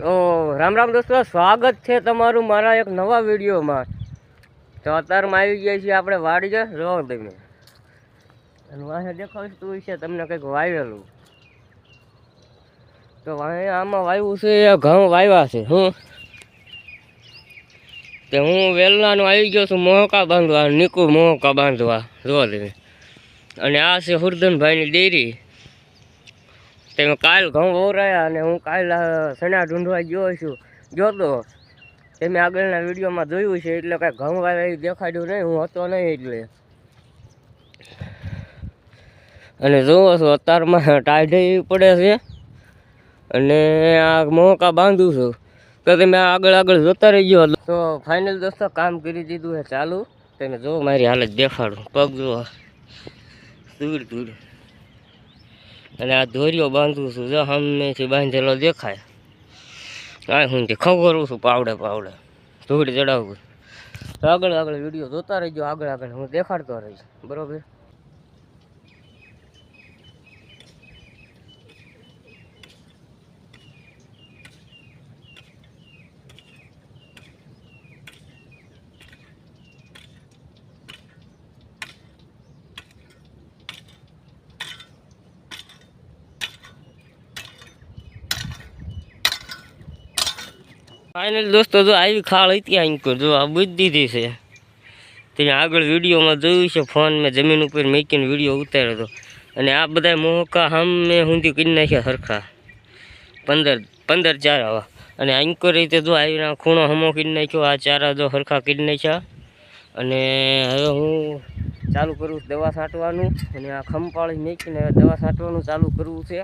તો રામ રામ દોસ્તો, સ્વાગત છે તમારું મારા એક નવા વિડીયોમાં. તો અત્યારમાં આવી ગયા છીએ આપણે વાડી વાડીએ જો તમે. અને વાંહે દેખાવીશ તું છે તમને કંઈક વાવેલું. તો વાંહે આમાં વાવ્યું છે ઘઉં વાવ્યા છે, હું. તે હું વેલનાનો આવી ગયો છું મોહકા બાંધવા, નિકુ મોહકા બાંધવા જો તમે. અને આ છે હુરધનભાઈની ડેરી. તમે કાલ ઘઉં વવરાયા અને હું કાલ સણા ઢૂંઢવા ગયો છું. જોતો તમે આગળના વિડીયોમાં જોયું છે એટલે કાંઈ ઘઉં વાળા દેખાડ્યું નહીં, હું હતો નહીં એટલે. અને જોવો છો, અત્યારમાં ટાઢી પડે છે. અને આ મોકા બાંધું છું. તો તમે આગળ આગળ જોતા રહી ગયો. તો ફાઇનલ દોસ્તો, કામ કરી દીધું છે ચાલુ. તમે જો મારી હાલત દેખાડું. પગ જુઓ. દૂર દૂર અને આ દોરીઓ બાંધું છું, જો હમેથી બાંધેલો દેખાય. કાંઈ હું તે ખવરું છું, પાવડે પાવડે. ધૂળ ચડાવું તો આગળ આગળ વીડિયો જોતા રહીજો, આગળ આગળ હું દેખાડતો રહીશ. બરોબર? ફાઇનલ દોસ્તો, જો આવી ખાળ હતી અહીં જો આ બધી દીધી છે. તેને આગળ વિડીયોમાં જોયું છે, ફોન મેં જમીન ઉપર મેકીને વીડિયો ઉતાર્યો હતો. અને આ બધા મોહકા હમ મેં સુધી કરી નાખ્યા સરખા. પંદર પંદર ચાર આવા. અને અંકર રીતે જો આવીને ખૂણો હમો કરી નાખ્યો, આ ચારા જો સરખા કરી નાખ્યા. અને હવે હું ચાલુ કરું દવા છાંટવાનું. અને આ ખંપાળી મેકીને દવા છાંટવાનું ચાલુ કરવું છે.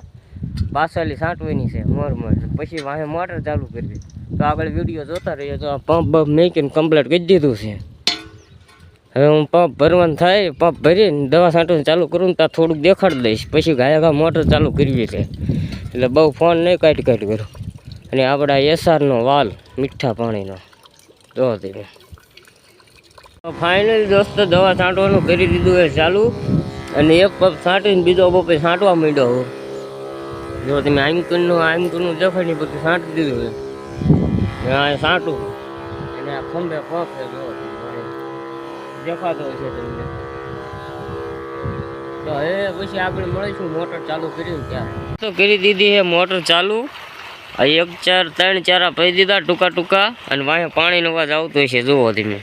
બાસાલી સાંટવીની છે મોર મોર પછી વાહે મોટર ચાલુ કરવી. તો આગળ વીડિયો જોતા રહીએ તો આ પંપ બંપ મેકીને કમ્પ્લીટ કરી દીધું છે. હવે હું પંપ ભરવાનું થાય પંપ ભરીને દવા છાંટવાનું ચાલુ કરું ને ત્યાં થોડુંક દેખાડી દઈશ. પછી ગાયા ગા મોટર ચાલુ કરવી છે. એટલે બહુ ફોન નહીં કાઢ કાઢ કરું. અને આપણા એસઆરનો વાલ, મીઠા પાણીનો. જો તમે. ફાઇનલ દોસ્તો દવા છાંટવાનું કરી દીધું એ ચાલુ. અને એક પંપ છાંટીને બીજો પંપે છાંટવા માંડ્યો હું. જો તમે આમકુનનું આમકુનનું દેખાય નહીં બધું સાંટી દીધું છે. હા છાંટું અને આ ખંભે પગ છે, જો. દેખાતો છે તમને. તો હવે પછી આપણે મળીશું, મોટર ચાલુ કર્યું ત્યાં. તો કરી દીધી હે મોટર ચાલુ. આ એક, ચાર, ત્રણ ચારા પહી દીધા, ટૂંકા ટૂંકા. અને વાંહે પાણીનો અવાજ આવતો છે જુઓ તમે.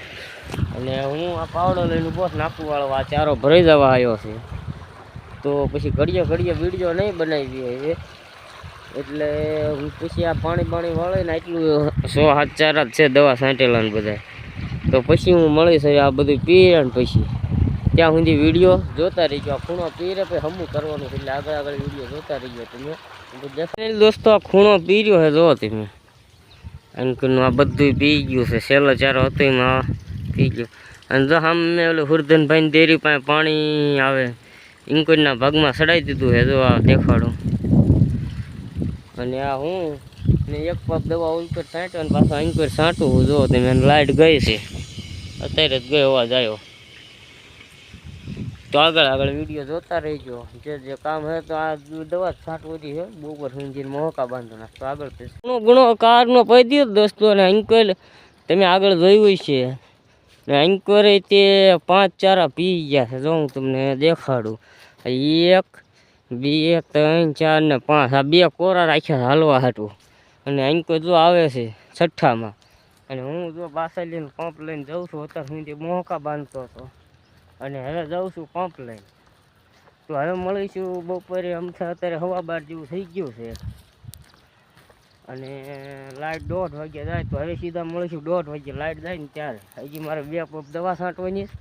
અને હું આ પાવડો લઈને બોસ નાખું આ ચારો ભરાઈ જવા આવ્યો છે. તો પછી ઘડીએ ઘડીએ વીડિયો નહીં બનાવી હોય એટલે હું પછી આ પાણી પાણી વાળે ને એટલું સો હાથ ચાર જ છે દવા છાંટેલા ને બધા. તો પછી હું મળીશ આ બધું પીએ પછી. ત્યાં સુધી વીડિયો જોતા રહીજો. આ ખૂણો પીરે પછી હમું કરવાનું એટલે આગળ આગળ વીડિયો જોતા રહીજો તમે. દોસ્તો, આ ખૂણો પીર્યો છે જો તમે. અંકનું આ બધું પી ગયું છે. છેલ્લો ચારો હતો એમાં, પી ગયો. અને જો સામે ઓલું હુરધનભાઈની ડેરી પાસે પાણી આવે. ઇન્કોઈના ભાગમાં સડાઈ દીધું છે, જો આ દેખાડું. અને આ હું, ને એક પગ દવા ઉપર છાંટો અને પાછો અંકુર છાંટું જો તમે લાઈટ ગઈ છે, અત્યારે જ ગયો અવાજ આવ્યો તો આગળ આગળ વીડિયો જોતા રહીજો. જે જે કામ હે તો આ દવા છાંટવું છે. બપોર સમજીને મોકા બાંધો ના તો આગળ ઘણો ઘણો કારનો પડી દીધો દોસ્તો, અને અંકલ તમે આગળ જોયું છે ને અંકુરે તે પાંચ ચારા પી ગયા છે. જો હું તમને દેખાડું. એક, બે, ત્રણ, ચાર ને પાંચ. આ બે કોરા રાખ્યા હાલવા હાટું. અને અંકો જો આવે છે છઠ્ઠામાં. અને હું જો પાછા લઈને પંપ લઈને જાઉં છું, અત્યાર સુધી મોહકા બાંધતો હતો. અને હવે જાઉં છું પંપ લઈને. તો હવે મળીશું બપોરે, અમથા અત્યારે હવા બાર જેવું થઈ ગયું છે. અને લાઇટ દોઢ વાગે જાય તો હવે સીધા મળીશું દોઢ વાગે. લાઇટ જાય ને ત્યારે. હજી મારે બે પંપ દવા છાંટવાની છે.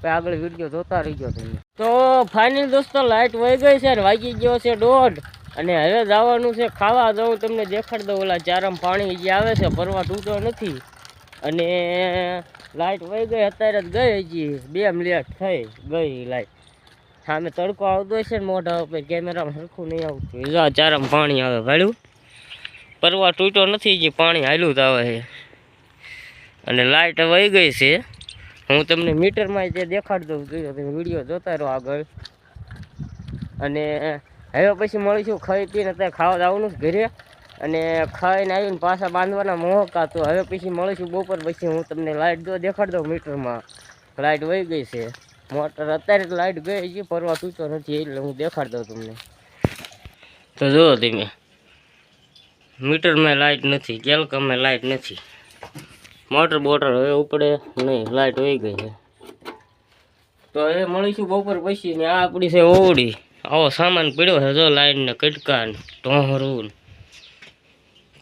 પછી આગળ વીડિયો જોતા રહીજો તમે. તો ફાઇનલ દોસ્તો લાઇટ વહી ગઈ છે ને વાગી ગયો છે દોઢ. અને હવે જવાનું છે ખાવા. જવું તમને દેખાડી દઉં, ઓલા ચારમ પાણી જે આવે છે, ભરવા તૂટો નથી. અને લાઇટ વહી ગઈ, અત્યારે જ ગઈ હજી. બે મિનિટ થઈ ગઈ લાઇટ સામે તડકો આવતો હશે ને મોઢા ઉપર, કેમેરામાં સરખું નહીં આવતું. ચારમ પાણી આવે, ભાડ્યું. પરવા તૂટ્યો નથી, જે પાણી હાલ્યું જ આવે છે. અને લાઇટ વહી ગઈ છે. હું તમને મીટરમાં જે દેખાડી દઉં જોઈએ તમે વીડિયો જોતા રહો આગળ. અને હવે પછી મળીશું ખાઈ પીને, અત્યારે ખાવા જવાનું ઘરે. અને ખાઈને આવીને પાછા બાંધવાના મોહકા તો હવે પછી મળીશું બપોર પછી. હું તમને લાઇટ જો દેખાડ દઉં મીટરમાં. લાઇટ વહી ગઈ છે. મોટર અત્યારે લાઇટ ગઈ છે, પરવા તૂટતો નથી, એટલે હું દેખાડ દઉં તમને. તો જુઓ તમે. મીટરમાં લાઇટ નથી કેલકમમાં લાઇટ નથી. મોટર બોટર હવે ઉપડે નહીં લાઇટ હોઈ ગઈ છે. તો હવે મળીશું બપોર પછી ને આ આપણી છે ઓવડી. આવો સામાન પડ્યો છે જો લાઇટને કટકાન કટકા ને ટોહરું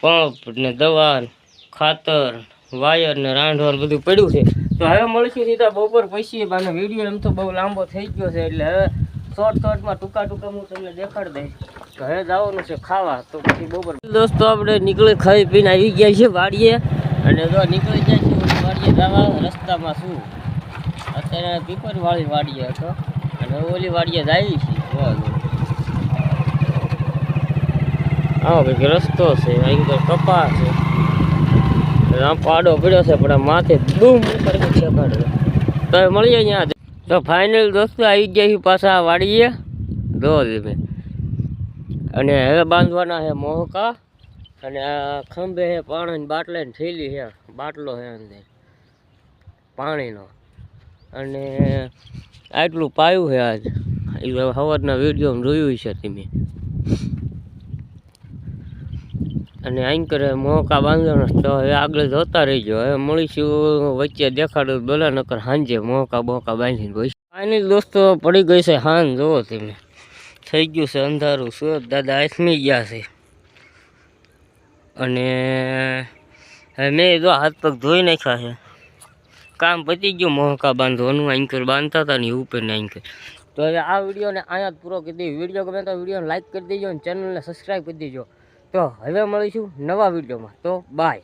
પંપ ને દવા ખાતર વાયર ને રાંધવા બધું પડ્યું છે. તો હવે મળીશું સીધા બપોર પછી અને વીડિયો એમ તો બહુ લાંબો થઈ ગયો છે, એટલે હવે શોર્ટ શોર્ટમાં ટૂંકા ટૂંકા હું તમને દેખાડી દઈશ. હવે જવાનું છે ખાવા. તો પછી બપોર દોસ્તો આપણે નીકળી ખાઈ પીને આવી ગયા છીએ વાડીએ. અને જો નીકળી જાય છે વાડીએ જવા રસ્તામાં શું? અત્યારે પીપર વાળી વાડીએ હતો. અને ઓલી વાડીએ જાય છે જોવા દો. આવો કંઈક રસ્તો છે અહીં તો કપા છે. અને પાડો પડ્યો છે પણ આ માથે બૂમ ઉપર છે પાડો તો મળીએ અહીંયા તો ફાઇનલ દોસ્તો આવી ગયા છે પાછા વાડીએ. દો તમે અને હવે બાંધવાના છે મોહકા અને આ ખંભે છે પાણીની બાટલે થેલી છે, બાટલો છે અંદર, પાણીનો. અને આટલું પાયું છે આજ. એ સવારના વિડીયોમાં જોયું છે તમે. અને આંકરે મોકા બાંધવાનો. તો હવે આગળ જોતા રહીજો. હવે મળીશું વચ્ચે દેખાડું બોલા નકર સાંજે મોકા બોકા બાંધીને હોય ફાઇનલ દોસ્તો, પડી ગઈ છે હાન, જુઓ તમે. થઈ ગયું છે અંધારું. સુરત દાદા આથમી ગયા છે. અને મેં જો હાથ પગ ધોઈ નાખ્યા છે. કામ પતી ગયું મોહકા બાંધવાનું એન્કર બાંધતા હતા ને ઉપર ને એન્કર તો હવે આ વિડીયોને અહીંયા જ પૂરો કરી દઈએ. વીડિયો ગમે તો વિડીયોને લાઇક કરી દેજો અને ચેનલને સબસ્ક્રાઈબ કરી દેજો. તો હવે મળીશું નવા વિડીયોમાં. તો બાય